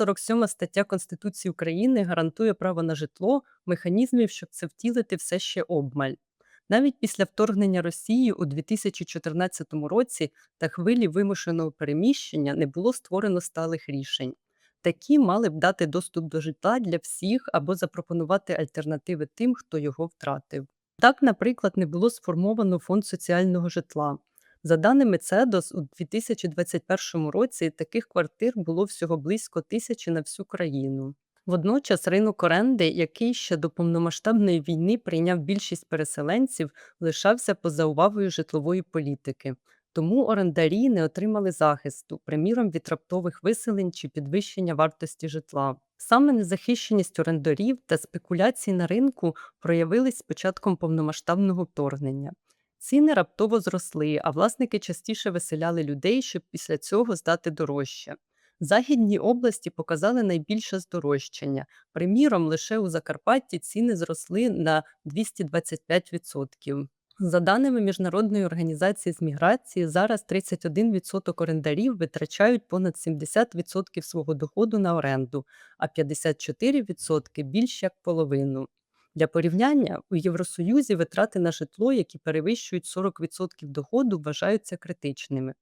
47 стаття Конституції України гарантує право на житло, механізмів, щоб це втілити все ще обмаль. Навіть після вторгнення Росії у 2014 році та хвилі вимушеного переміщення не було створено сталих рішень. Такі мали б дати доступ до житла для всіх або запропонувати альтернативи тим, хто його втратив. Так, наприклад, не було сформовано фонд соціального житла. За даними ЦЕДОС, у 2021 році таких квартир було всього близько тисячі на всю країну. Водночас ринок оренди, який ще до повномасштабної війни прийняв більшість переселенців, лишався поза увагою житлової політики. Тому орендарі не отримали захисту, приміром від раптових виселень чи підвищення вартості житла. Саме незахищеність орендарів та спекуляції на ринку проявились з початком повномасштабного вторгнення. Ціни раптово зросли, а власники частіше виселяли людей, щоб після цього здати дорожче. Західні області показали найбільше здорожчання. Приміром, лише у Закарпатті ціни зросли на 225%. За даними Міжнародної організації з міграції, зараз 31% орендарів витрачають понад 70% свого доходу на оренду, а 54% більш як половину. Для порівняння у Євросоюзі витрати на житло, які перевищують 40% доходу, вважаються критичними.